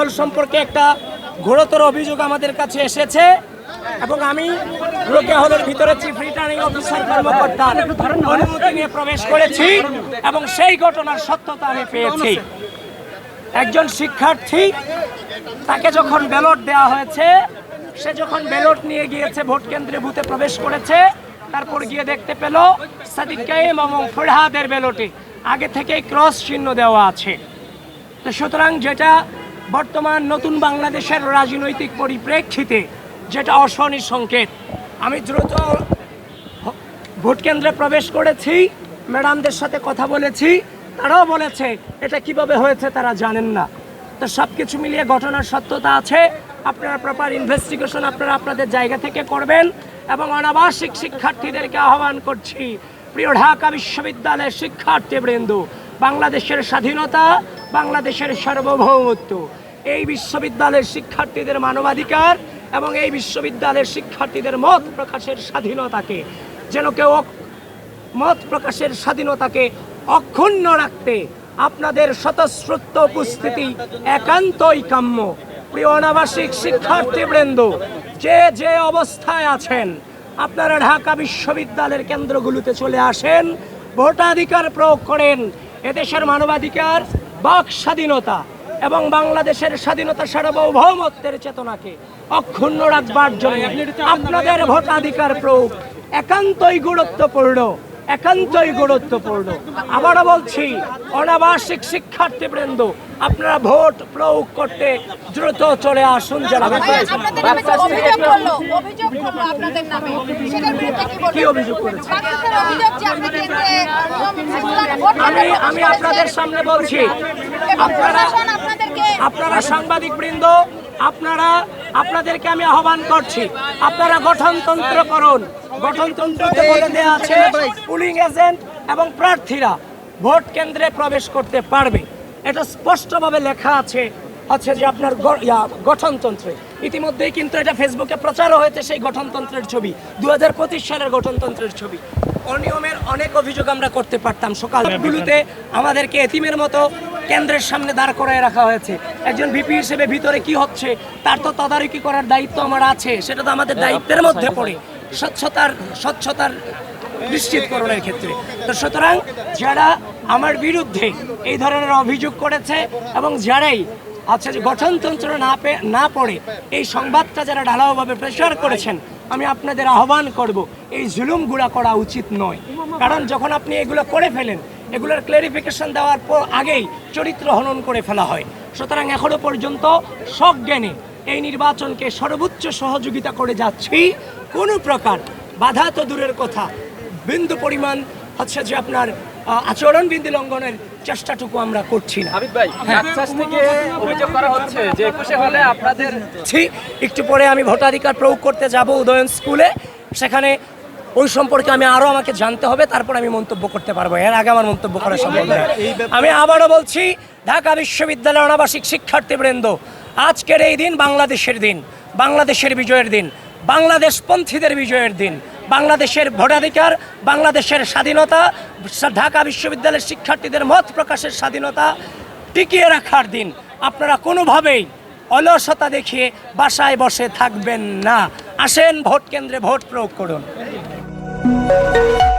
দল সম্পর্কে একটা ঘোরতর অভিযোগ আমাদের কাছে এসেছে এবং আমি রোকেয়া হলের ভিতরে চিফ রিটার্নিং অফিসার কর্মকর্তার অনুমতি নিয়ে প্রবেশ করেছি এবং সেই ঘটনার সত্যতা আমি পেয়েছি। একজন শিক্ষার্থী, তাকে যখন ব্যালট দেওয়া হয়েছে, সে যখন ব্যালট নিয়ে গিয়েছে, ভোট কেন্দ্রে বুথে প্রবেশ করেছে, তারপর গিয়ে দেখতে পেল সাদিক কাইম এবং ফরহাদের ব্যালটে আগে থেকেই ক্রস চিহ্ন দেওয়া আছে। তো সুতরাং যেটা বর্তমান নতুন বাংলাদেশের রাজনৈতিক পরিপ্রেক্ষিতে যেটা অশনি সংকেত। আমি দ্রুত ভোট কেন্দ্রে প্রবেশ করেছি, ম্যাডামদের সাথে কথা বলেছি, তারাও বলেছে, এটা কীভাবে হয়েছে তারা জানেন না। তো সব কিছু মিলিয়ে ঘটনার সত্যতা আছে, আপনারা প্রপার ইনভেস্টিগেশন আপনারা আপনাদের জায়গা থেকে করবেন এবং অনাবাসিক শিক্ষার্থীদেরকে আহ্বান করছি। প্রিয় ঢাকা বিশ্ববিদ্যালয়ের শিক্ষার্থীবৃন্দ বাংলাদেশের স্বাধীনতা, বাংলাদেশের সার্বভৌমত্ব। এই বিশ্ববিদ্যালয়ের শিক্ষার্থীদের মানবাধিকার এবং এই বিশ্ববিদ্যালয়ের শিক্ষার্থীদের মত প্রকাশের স্বাধীনতাকে, যেন কেউ মত প্রকাশের স্বাধীনতাকে অক্ষুণ্ণ রাখতে আপনাদের স্বতঃস্ফূর্ত উপস্থিতি একান্তই কাম্য। প্রিয় অনাবাসিক শিক্ষার্থীবৃন্দ, যে যে অবস্থায় আছেন, আপনারা ঢাকা বিশ্ববিদ্যালয়ের কেন্দ্রগুলোতে চলে আসেন, ভোটাধিকার প্রয়োগ করেন এদেশের মানবাধিকার বাক স্বাধীনতা এবং বাংলাদেশের স্বাধীনতা সার্বভৌমত্বের চেতনাকে অক্ষুণ্ণ রাখবার জন্য আপনাদের ভোটাধিকার প্রয়োগ একান্তই গুরুত্বপূর্ণ। একান্তই গুরুত্বপূর্ণ। আবারও বলছি অনাবাসিক শিক্ষার্থীবৃন্দ আপনারা ভোট প্রয়োগ করতে দ্রুত চলে আসুন যারা অভিযোগ কি করেছে? আমি আমি আপনাদের সামনে বলছি আপনারা আপনারা সাংবাদিক বৃন্দ আপনারা, আপনাদেরকে আমি আহ্বান করছি, আপনারা গঠনতন্ত্র করুন। গঠনতন্ত্রতে বলে দেওয়া আছে পুলিং এজেন্ট এবং প্রার্থীরা ভোট কেন্দ্রে প্রবেশ করতে পারবে। এটা স্পষ্টভাবে লেখা আছে আছে যে আপনার গঠনতন্ত্রে। ইতিমধ্যেই কিন্তু এটা ফেসবুকে প্রচারও হয়েছে সেই গঠনতন্ত্রের ছবি দু সালের গঠনতন্ত্রের ছবি। অনিয়মের অনেক অভিযোগ আমরা করতে পারতাম সকালগুলোতে আমাদেরকে এতিমের মতো কেন্দ্রের সামনে দাঁড় করায় রাখা হয়েছে। একজন ভিপি হিসেবে ভিতরে কি হচ্ছে, তার তো তদারকি করার দায়িত্ব আমার আছে, সেটা তো আমাদের দায়িত্বের মধ্যে পড়ে। স্বচ্ছতার স্বচ্ছতার নিশ্চিতকরণের ক্ষেত্রে। তো সুতরাং যারা আমার বিরুদ্ধে এই ধরনের অভিযোগ করেছে এবং যারাই আচ্ছা যে গঠনতন্ত্র না না পড়ে, এই সংবাদটা যারা ঢালাওভাবে প্রেশার করেছেন, আমি আপনাদের আহ্বান করব, এই জুলুমগুলা করা উচিত নয়। কারণ যখন আপনি এগুলো করে ফেলেন এগুলোর ক্লারিফিকেশন দেওয়ার পর আগেই চরিত্র হনন করে ফেলা হয়। সুতরাং এখনও পর্যন্ত সজ্ঞানে এই নির্বাচনকে সর্বোচ্চ সহযোগিতা করে যাচ্ছি। কোনো প্রকার বাধা তো দূরের কথা। বিন্দু পরিমাণ হচ্ছে যে আপনার আচরণ বিন্দু লঙ্ঘনের চেষ্টাটুকু আমরা করছি না। হাবিব ভাই থেকে অভিযোগ করা হচ্ছে যে একুশে হলে আপনাদের একটু পরে আমি ভোটাধিকার প্রয়োগ করতে যাব উদয়ন স্কুলে। সেখানে ওই সম্পর্কে আমি আরও আমাকে জানতে হবে তারপর আমি মন্তব্য করতে পারব। এর আগে আমার মন্তব্য করা সম্ভব নয়। আমি আবারও বলছি ঢাকা বিশ্ববিদ্যালয়ের অনাবাসিক শিক্ষার্থীবৃন্দ আজকের এই দিন বাংলাদেশের দিন বাংলাদেশের বিজয়ের দিন বাংলাদেশপন্থীদের বিজয়ের দিন বাংলাদেশের ভোটাধিকার বাংলাদেশের স্বাধীনতা ঢাকা বিশ্ববিদ্যালয়ের শিক্ষার্থীদের মত প্রকাশের স্বাধীনতা টিকিয়ে রাখার দিন। আপনারা কোনোভাবেই অলসতা দেখিয়ে বাসায় বসে থাকবেন না। আসেন ভোট কেন্দ্রে ভোট প্রয়োগ করুন। thank you.